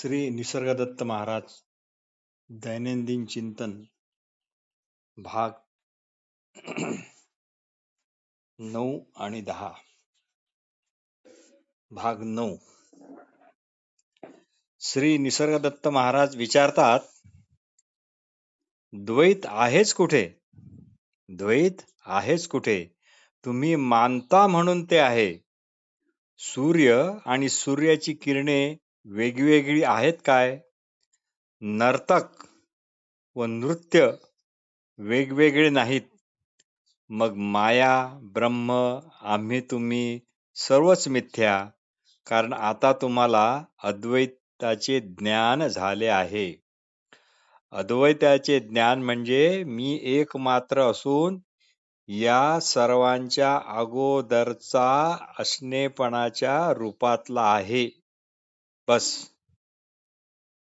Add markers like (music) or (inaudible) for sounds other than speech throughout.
श्री निसर्गदत्त महाराज दैनंदिन चिंतन भाग (clears throat) नऊ आणि दहा. भाग नऊ. श्री निसर्गदत्त महाराज विचारतात द्वैत आहेच कुठे? द्वैत आहेच कुठे? तुम्ही मानता म्हणून ते आहे. सूर्य आणि सूर्याची किरणे वेगवेगळी आहेत काय? नर्तक व नृत्य वेगवेगळे नाहीत. मग माया ब्रह्म आम्ही तुम्ही सर्वच मिथ्या. कारण आता तुम्हाला अद्वैताचे ज्ञान झाले आहे. अद्वैताचे ज्ञान म्हणजे मी एकमात्र असून या सर्वांच्या अगोदरचा असणेपणाच्या रूपातला आहे. बस.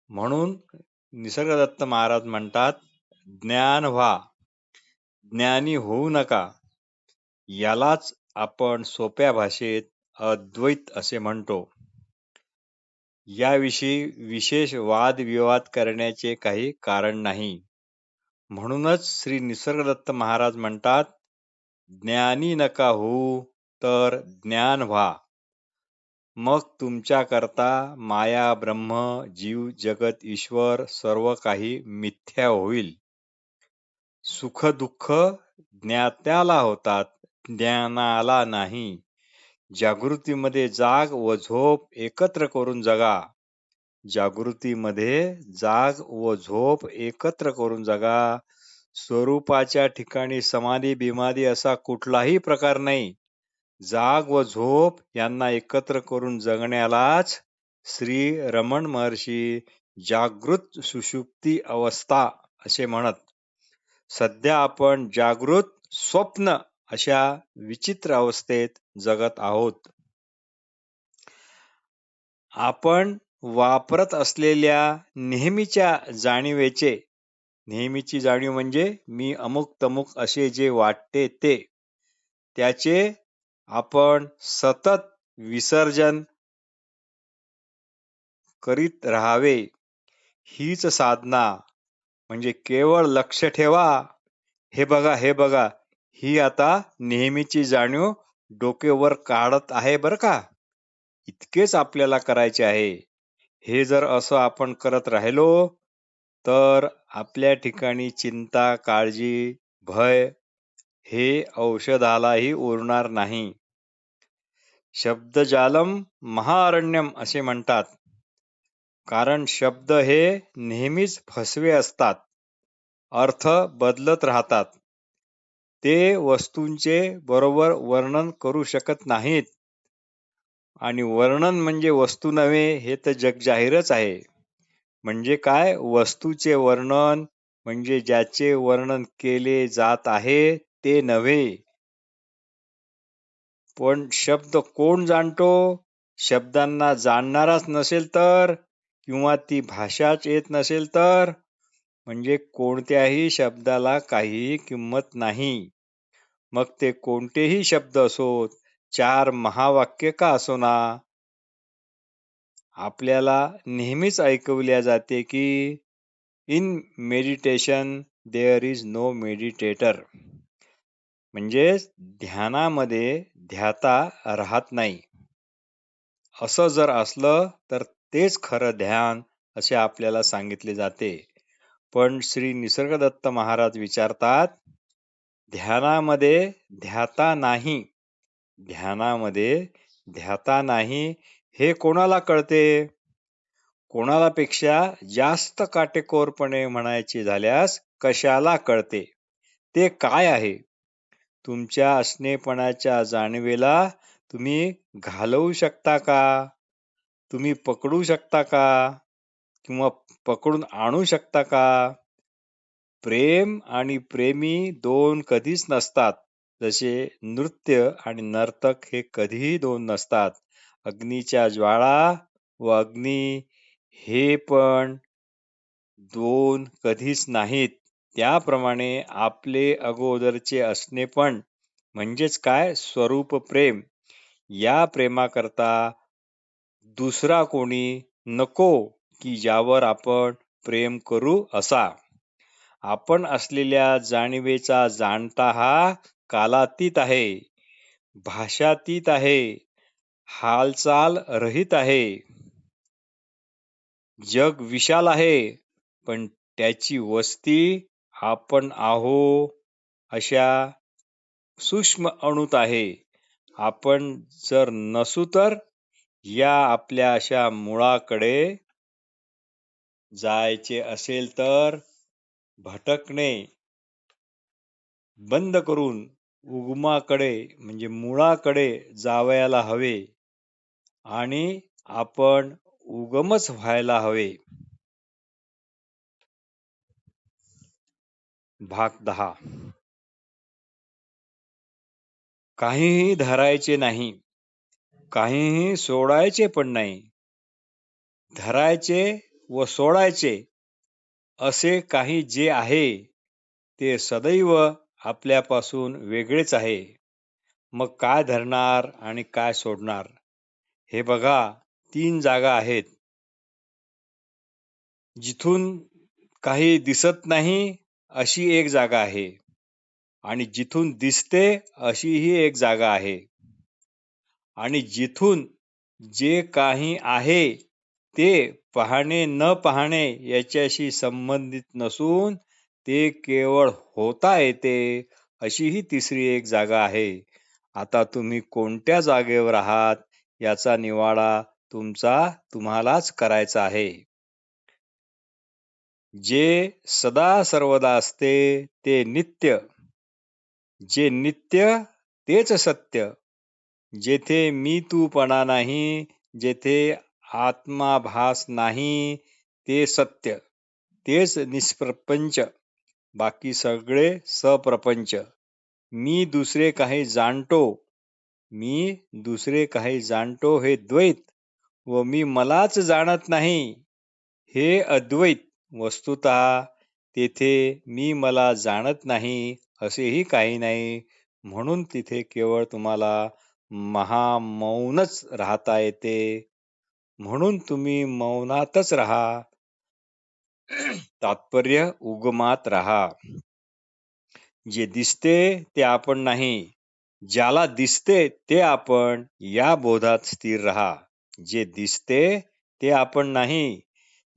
म्हणून निसर्गदत्त महाराज म्हणतात ज्ञान व्हा. ज्ञानी होऊ नका. यालाच आपण सोप्या भाषेत अद्वैत असे म्हणतो. याविषयी विशेष वादविवाद करण्याचे काही कारण नाही. म्हणूनच श्री निसर्गदत्त महाराज म्हणतात ज्ञानी नका होऊ तर ज्ञान व्हा. मग तुमच्याकरता माया ब्रह्म जीव जगत ईश्वर सर्व काही मिथ्या होईल. सुख दुःख ज्ञात्याला होतात ज्ञानाला नाही. जागृतीमध्ये जाग व झोप एकत्र करून जगा. जागृतीमध्ये जाग व झोप एकत्र करून जगा. स्वरूपाच्या ठिकाणी समाधी बिमादी असा कुठलाही प्रकार नाही. जाग व झोप यांना एकत्र करून जगण्यालाच श्री रमण महर्षी जागृत सुषुप्ती अवस्था असे म्हणत. सध्या आपण जागृत स्वप्न अशा विचित्र अवस्थेत जगत आहोत. आपण वापरत असलेल्या नेहमीच्या जाणीवेचे नेहमीची जाणीव म्हणजे मी अमुक तमुक असे जे वाटते ते त्याचे आपण सतत विसर्जन करीत राहावे. हीच साधना म्हणजे केवळ लक्ष ठेवा. हे बघा हे बघा. ही आता नेहमीची जाणीव डोकेवर काढत आहे बर का? इतकेच आपल्याला करायचे आहे. हे जर असं आपण करत राहिलो तर आपल्या ठिकाणी चिंता काळजी भय हे औषधालाही उरणार नाही. शब्दजालम महाअरण्यम असे म्हणतात. कारण शब्द हे नेहमीच फसवे असतात. अर्थ बदलत राहतात. ते वस्तूंचे बरोबर वर्णन करू शकत नाहीत. आणि वर्णन म्हणजे वस्तू नव्हे हे तर जगजाहीरच आहे. म्हणजे काय? वस्तूचे वर्णन म्हणजे ज्याचे वर्णन केले जात आहे ते नव्हे. पण शब्द कोण जाणतो? शब्दांना जाणणाराच नसेल तर किंवा ती भाषाच येत नसेल तर? म्हणजे कोणत्याही शब्दाला काहीही किंमत नाही. मग ते कोणतेही शब्द असोत चार महावाक्य का असोना? आपल्याला नेहमीच ऐकवल्या जाते की in meditation there is no meditator. म्हणजे ध्यानामध्ये ध्याता राहत नाही. असं जर असलं तर तेच खरं ध्यान असे आपल्याला सांगितले जाते. पण श्री निसर्गदत्त महाराज विचारतात ध्यानामध्ये ध्याता नाही. ध्यानामध्ये ध्याता नाही हे कोणाला कळते? कोणाला पेक्षा जास्त काटेकोरपणे म्हणायचे झाल्यास कशाला कळते? ते काय आहे? तुमच्या असणेपणाच्या जाणीवेला तुम्ही घालवू शकता का? तुम्ही पकडू शकता का? किंवा पकडून आणू शकता का? प्रेम आणि प्रेमी दोन कधीच नसतात जसे नृत्य आणि नर्तक हे कधीही दोन नसतात. अग्नीच्या ज्वाळा व अग्नी हे पण दोन कधीच नाहीत. त्याप्रमाणे आपले अगोदरचे असणे पण म्हणजेच काय? स्वरूप प्रेम. या प्रेमाकरता दुसरा कोणी नको की ज्यावर आपण प्रेम करू असा. आपण असलेल्या जाणीवेचा जाणता हा कालातीत आहे भाषातीत आहे हालचाल रहित आहे. जग विशाल आहे पण त्याची वस्ती आपण आहो अशा सूक्ष्म अणुत आहे. आपण जर नसू तर या आपल्या अशा मुळाकडे जायचे असेल तर भटकणे. बंद करून उगमाकडे म्हणजे मुळाकडे जावयाला हवे आणि आपण उगमच व्हायला हवे. भाग दहा. काहीही धरायचे नाही. काहीही सोडायचे पण नाही. धरायचे व सोडायचे असे काही जे आहे ते सदैव आपल्यापासून वेगळेच आहे. मग काय धरणार आणि काय सोडणार? हे बघा तीन जागा आहेत. जिथून काही दिसत नाही अशी एक जागा आहे. आणि जिथून दिसते अशी ही एक जागा आहे. आणि जिथून जे काही आहे ते पाहणे न पाहणे याच्याशी संबंधित नसून ते केवळ होता येते अशी ही तिसरी एक जागा आहे. आता तुम्ही कोणत्या जागेवर आहात याचा निवाडा तुमचा तुम्हालाच करायचा आहे. जे सदा सर्वदा असते ते नित्य. जे नित्य तेच सत्य. जेथे मी तूपणा नाही जेथे आत्माभास नाही ते सत्य. तेच निष्प्रपंच. बाकी सगळे सप्रपंच. मी दुसरे काही जाणतो. मी दुसरे काही जाणतो हे द्वैत व मी मलाच जाणत नाही. हे अद्वैत. वस्तुत तेथे मी मला जाणत नाही असेही काही नाही. म्हणून तिथे केवळ तुम्हाला महामौनच राहता येते. म्हणून तुम्ही मौनातच राहा. तात्पर्य उगमात राहा. जे दिसते ते आपण नाही. ज्याला दिसते ते आपण या बोधात स्थिर राहा. जे दिसते ते आपण नाही.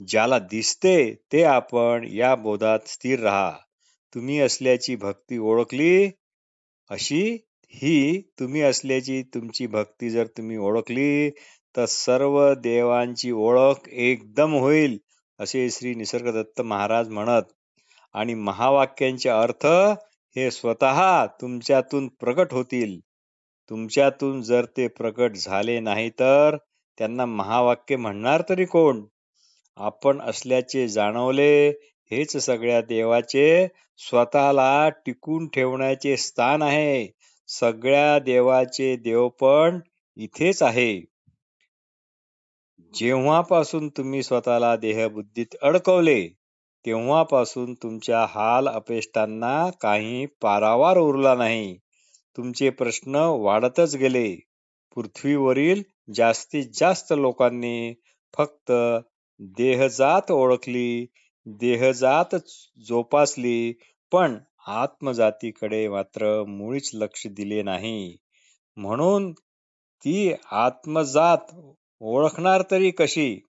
ज्याला दिसते ते आपण या बोधात स्थिर राहा. तुम्ही असल्याची भक्ती ओळखली? अशी ही तुम्ही असल्याची तुमची भक्ती जर तुम्ही ओळखली तर सर्व देवांची ओळख एकदम होईल असे श्री निसर्गदत्त महाराज म्हणत. आणि महावाक्यांचे अर्थ हे स्वतः तुमच्यातून प्रकट होतील. तुमच्यातून जर ते प्रकट झाले नाही तर त्यांना महावाक्य म्हणणार तरी कोण? आपण असल्याचे जाणवले हेच सगळ्या देवाचे स्वतःला टिकून ठेवण्याचे स्थान आहे. सगळ्या देवाचे देवपण इथेच आहे. जेव्हापासून तुम्ही स्वतःला देहबुद्धीत अडकवले तेव्हापासून तुमच्या हाल अपेष्टांना काही पारावार उरला नाही. तुमचे प्रश्न वाढतच गेले. पृथ्वीवरील जास्तीत जास्त लोकांनी फक्त देहजात ओळखली देहजात जोपासली पण आत्मजातीकडे मात्र मुळीच लक्ष दिले नाही. म्हणून ती आत्मजात ओळखणार तरी कशी?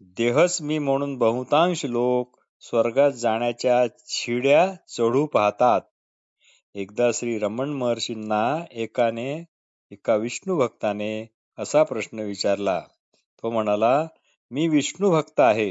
देहच मी म्हणून बहुतांश लोक स्वर्गात जाण्याच्या छिड्या चढू पाहतात. एकदा श्री रमण महर्षींना एकाने एका विष्णू भक्ताने असा प्रश्न विचारला. तो म्हणाला मी विष्णू भक्त आहे.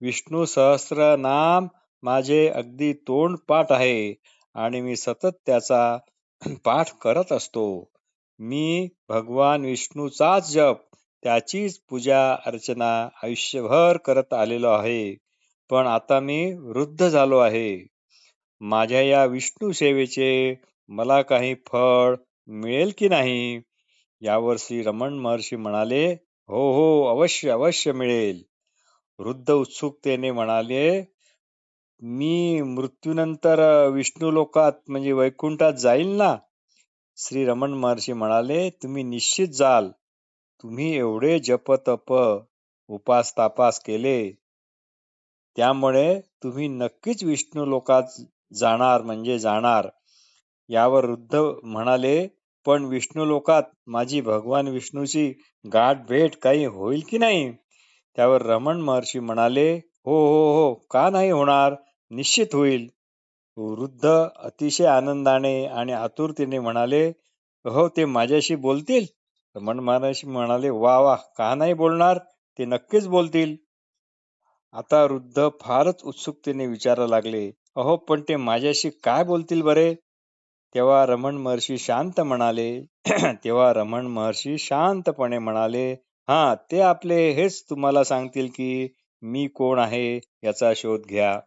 विष्णू सहस्र नाम माझे अगदी तोंड पाठ आहे आणि मी सतत त्याचा (clears throat) पाठ करत असतो. मी भगवान विष्णूचाच जप त्याचीच पूजा अर्चना आयुष्यभर करत आलेलो आहे. पण आता मी वृद्ध झालो आहे. माझ्या या विष्णू सेवेचे मला काही फळ मिळेल की नाही? यावर्षी रमण महर्षी म्हणाले हो हो अवश्य अवश्य मिळेल. वृद्ध उत्सुकतेने म्हणाले मी मृत्यूनंतर विष्णू लोकात म्हणजे वैकुंठात जाईल ना? श्री रमण महर्षी म्हणाले तुम्ही निश्चित जाल. तुम्ही एवढे जप तप उपास तापास केले. त्यामुळे तुम्ही नक्कीच विष्णू लोकात जाणार म्हणजे जाणार. यावर वृद्ध म्हणाले पण विष्णू लोकात माझी भगवान विष्णूची गाठ भेट काही होईल की नाही? त्यावर रमण महर्षी म्हणाले हो हो हो का नाही होणार? निश्चित होईल. वृद्ध अतिशय आनंदाने आणि आतुरतेने म्हणाले हो ते माझ्याशी बोलतील? रमण महर्षी म्हणाले वा वा का नाही बोलणार? ते नक्कीच बोलतील. आता वृद्ध फारच उत्सुकतेने विचारा लागले अहो पण ते माझ्याशी काय बोलतील बरे? तेव्हा रमण महर्षी शांत म्हणाले (clears throat) तेव्हा रमण महर्षी शांतपणे म्हणाले हा ते आपले हेच तुम्हाला सांगतील की मी कोण आहे याचा शोध घ्या.